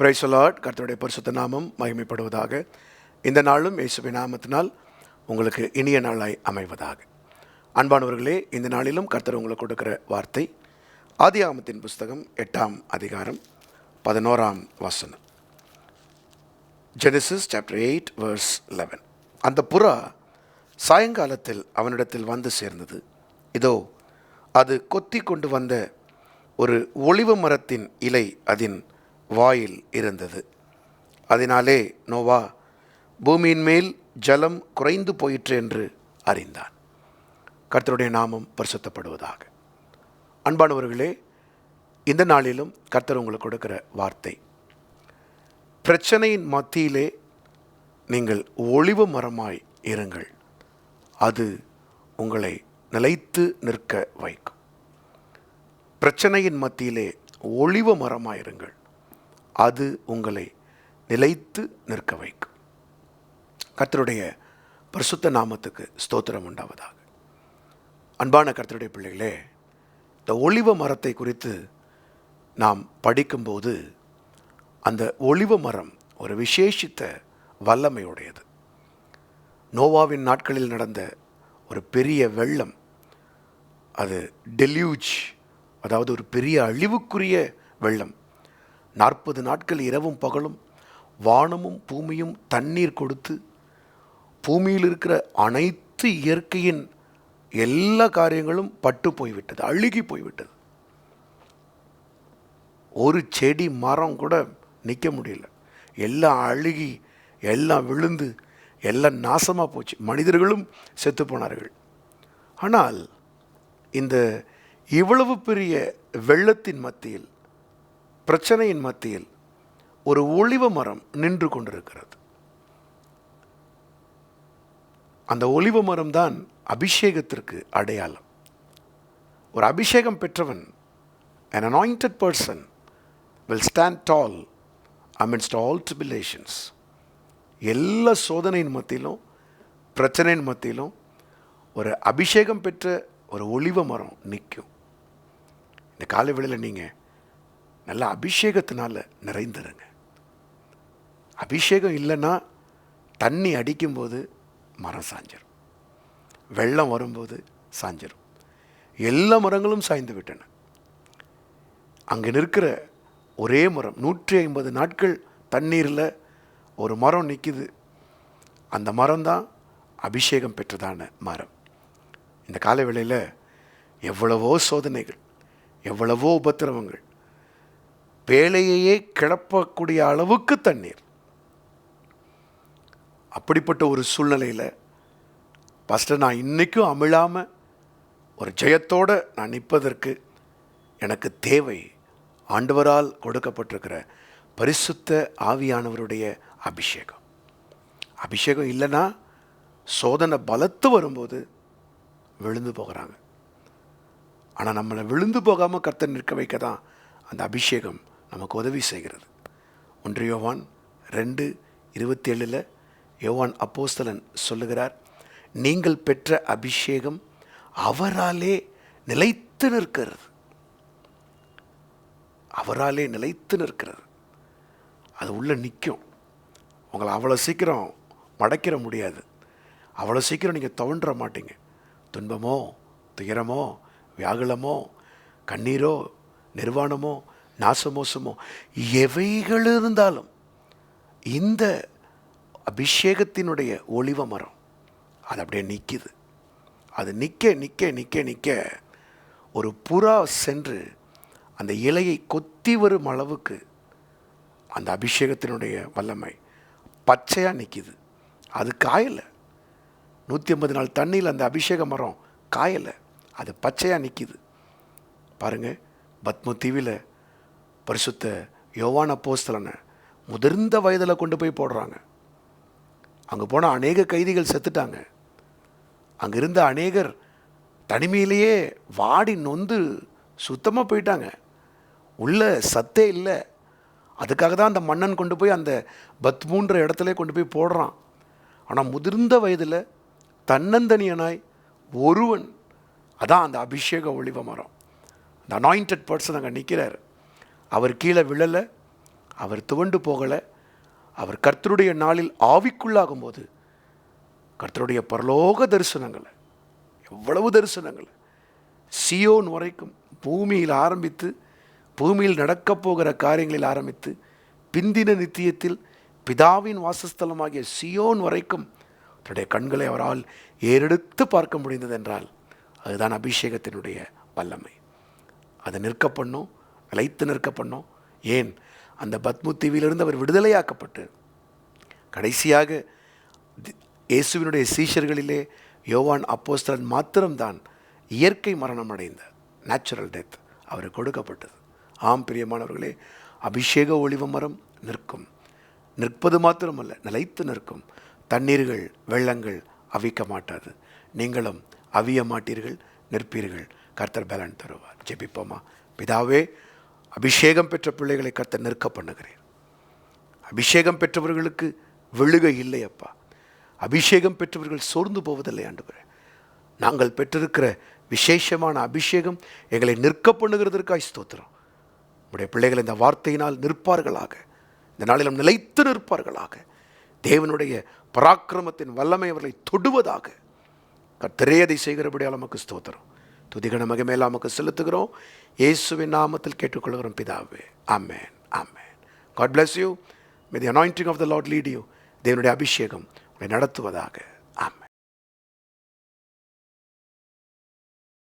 பிரைசலாட் கர்த்தருடைய பரிசுத்த நாமம் மகிமைப்படுவதாக. இந்த நாளும் இயேசுவை நாமத்தினால் உங்களுக்கு இனிய நாளாய் அமைவதாக. அன்பானவர்களே இந்த நாளிலும் கர்த்தர் உங்களுக்கு கொடுக்கிற வார்த்தை ஆதியாகமத்தின் புஸ்தகம் எட்டாம் அதிகாரம் பதினோராம் வசனம். Genesis chapter eight verse eleven அந்த புறா சாயங்காலத்தில் அவனிடத்தில் வந்து சேர்ந்தது. இதோ அது கொத்தி கொண்டு வந்த ஒரு ஒளிவு மரத்தின் இலை அதன் வாயில் இருந்தது. அதனாலே நோவா பூமியின் மேல் ஜலம் குறைந்து போயிற்று என்று அறிந்தான். கர்த்தருடைய நாமம் பரிசுத்தப்படுவதாக. அன்பானவர்களே இந்த நாளிலும் கர்த்தர் உங்களுக்கு கொடுக்கிற வார்த்தை பிரச்சனையின் மத்தியிலே நீங்கள் ஒளிவு மரமாய் இருங்கள். அது உங்களை நிலைத்து நிற்க வைக்கும். பிரச்சனையின் மத்தியிலே ஒளிவு மரமாயிருங்கள் அது உங்களை நிலைத்து நிற்க வைக்கும். கர்த்தருடைய பரிசுத்த நாமத்துக்கு ஸ்தோத்திரம் உண்டாவதாக. அன்பான கர்த்தருடைய பிள்ளைகளே இந்த ஒளிவ மரத்தை குறித்து நாம் படிக்கும்போது அந்த ஒளிவ மரம் ஒரு விசேஷித்த வல்லமையுடையது. நோவாவின் நாட்களில் நடந்த ஒரு பெரிய வெள்ளம் அது டெல்யூஜ் அதாவது ஒரு பெரிய அழிவுக்குரிய வெள்ளம் நாற்பது நாட்கள் இரவும் பகலும் வானமும் பூமியும் தண்ணீர் கொடுத்து பூமியில் இருக்கிற அனைத்து இயற்கையின் எல்லா காரியங்களும் பட்டு போய்விட்டது அழுகி போய்விட்டது. ஒரு செடி மரம் கூட நிற்க முடியல. எல்லாம் அழுகி எல்லாம் விழுந்து எல்லாம் நாசமாக போச்சு. மனிதர்களும் செத்து போனார்கள். ஆனால் இந்த இவ்வளவு பெரிய வெள்ளத்தின் மத்தியில் பிரச்சனையின் மத்தியில் ஒரு ஒளிவ மரம் நின்று கொண்டிருக்கிறது. அந்த ஒளிவ மரம் தான் அபிஷேகத்திற்கு அடையாளம். ஒரு அபிஷேகம் பெற்றவன் an anointed person will stand tall amidst all tribulations எல்லா சோதனையின் மத்தியிலும் பிரச்சனையின் மத்தியிலும் ஒரு அபிஷேகம் பெற்ற ஒரு ஒளிவ மரம் நிற்கும். இந்த காலை வேளையில் நீங்கள் நல்ல அபிஷேகத்தினால நிறைந்துருங்க அபிஷேகம் இல்லைன்னா தண்ணி அடிக்கும்போது மரம் சாஞ்சிடும் வெள்ளம் வரும்போது சாஞ்சிடும் எல்லா மரங்களும் சாய்ந்து விட்டன. அங்கே நிற்கிற ஒரே மரம் நூற்றி ஐம்பது நாட்கள் தண்ணீரில் ஒரு மரம் நிற்கிது அந்த மரம் தான் அபிஷேகம் பெற்றதான மரம். இந்த கால வேளையில் எவ்வளவோ சோதனைகள் எவ்வளவோ உபத்திரவங்கள் வேலையையே கிளப்பக்கூடிய அளவுக்கு தண்ணீர். அப்படிப்பட்ட ஒரு சூழ்நிலையில் ஃபஸ்ட்டு நான் இன்றைக்கும் அமிழாமல் ஒரு ஜெயத்தோடு நான் நிற்பதற்கு எனக்கு தேவை. ஆண்டவரால் கொடுக்கப்பட்டிருக்கிற பரிசுத்த ஆவியானவருடைய அபிஷேகம். அபிஷேகம் இல்லைன்னா சோதனை பலத்து வரும்போது விழுந்து போகிறாங்க. ஆனால் நம்மளை விழுந்து போகாமல் கர்த்தர் நிற்க வைக்க தான் அந்த அபிஷேகம் நமக்கு உதவி செய்கிறது. ஒன்று யோவான் ரெண்டு இருபத்தி ஏழில் யோவான் அப்போஸ்தலன் சொல்லுகிறார் நீங்கள் பெற்ற அபிஷேகம் அவராலே நிலைத்து நிற்கிறது. அவராலே நிலைத்து நிற்கிறது. அது உள்ளே நிற்கும் உங்களை அவ்வளோ சீக்கிரம் மடக்கிற முடியாது. அவ்வளோ சீக்கிரம் நீங்கள் துவண்டுற மாட்டீங்க. துன்பமோ துயரமோ வியாகுலமோ கண்ணீரோ நிர்வாணமோ நாசமோசமோ எவைகள் இருந்தாலும் இந்த அபிஷேகத்தினுடைய ஒளிவ மரம் அது அப்படியே நிற்கிது அது நிற்க நிற்க நிற்க நிற்க ஒரு புறா சென்று அந்த இலையை கொத்தி வரும் அளவுக்கு அந்த அபிஷேகத்தினுடைய வல்லமை பச்சையாக நிற்கிது அது காயலை. நூற்றி ஐம்பது நாள் தண்ணியில் அந்த அபிஷேக மரம் காயலை. அது பச்சையாக நிற்கிது பாருங்கள் பத்ம தீவில் பரிசுத்த யோவான போஸ்தலனை முதிர்ந்த வயதில் கொண்டு போய் போடுறாங்க. அங்கே போனால் அநேக கைதிகள் செத்துட்டாங்க. அங்கே இருந்த அநேகர் தனிமையிலேயே வாடி நொந்து சுத்தமாக போயிட்டாங்க. உள்ள சத்தே இல்லை. அதுக்காக தான் அந்த மன்னன் கொண்டு போய் அந்த பத்மூன்ற இடத்துல கொண்டு போய் போடுறான். ஆனால் முதிர்ந்த வயதில் தன்னந்தனியனாய் ஒருவன் அதான் அந்த அபிஷேக ஒளிவ மரம். அந்த அனாயிண்டட் பர்சன் அங்கே நிற்கிறார் அவர் கீழே விழலை அவர் துவண்டு போகலை. அவர் கர்த்தருடைய நாளில் ஆவிக்குள்ளாகும் போது கர்த்தருடைய பரலோக தரிசனங்களை எவ்வளவு தரிசனங்கள் சியோன் வரைக்கும் பூமியில் ஆரம்பித்து பூமியில் நடக்கப் போகிற காரியங்களில் ஆரம்பித்து பிந்தின நித்தியத்தில் பிதாவின் வாசஸ்தலமாகிய சியோன் வரைக்கும் தன்னுடைய கண்களை அவரால் ஏறெடுத்து பார்க்க முடிந்தது என்றால் அதுதான் அபிஷேகத்தினுடைய வல்லமை. அதை நிற்க பண்ணும் நிலைத்து நிற்க பண்ணோம் ஏன்? அந்த பத்மு தீவிலிருந்து அவர் விடுதலையாக்கப்பட்டு கடைசியாக இயேசுவினுடைய சீஷர்களிலே யோவான் அப்போஸ்தலன் மாத்திரம்தான் இயற்கை மரணம் அடைந்த நேச்சுரல் டெத் அவருக்கு கொடுக்கப்பட்டது. ஆம் பிரியமானவர்களே அபிஷேக ஒளிவ மரம் நிற்கும். நிற்பது மாத்திரமல்ல நிலைத்து நிற்கும். தண்ணீர்கள் வெள்ளங்கள் அவிக்க மாட்டாது. நீங்களும் அவிய மாட்டீர்கள் நிற்பீர்கள். கர்த்தர் பலன் தருவார். ஜெபிப்போமா? பிதாவே அபிஷேகம் பெற்ற பிள்ளைகளை கத்த நிற்க பண்ணுகிறேன் அபிஷேகம் பெற்றவர்களுக்கு விழுகை இல்லை அப்பா. அபிஷேகம் பெற்றவர்கள் சோர்ந்து போவதில்லை ஆண்டு நாங்கள் பெற்றிருக்கிற விசேஷமான அபிஷேகம் எங்களை நிற்க பண்ணுகிறதற்காய் ஸ்தோத்திரம். உடைய பிள்ளைகள் இந்த வார்த்தையினால் நிற்பார்களாக. இந்த நாளிலும் நிலைத்து நிற்பார்களாக. தேவனுடைய பராக்கிரமத்தின் வல்லமை அவர்களை தொடுவதாக. கர்த்தரே செய்கிறபடியால் நமக்கு ஸ்தோத்திரம். துதிகன மகிமையெல்லாம் நமக்கு செலுத்துகிறோம். இயேசுவின் நாமத்தில் கேட்டுக்கொள்கிறோம் பிதாவே. ஆமேன். ஆமேன். God bless you may the anointing of the Lord lead you தேவனுடைய அபிஷேகம் உங்களை நடத்துவதாக.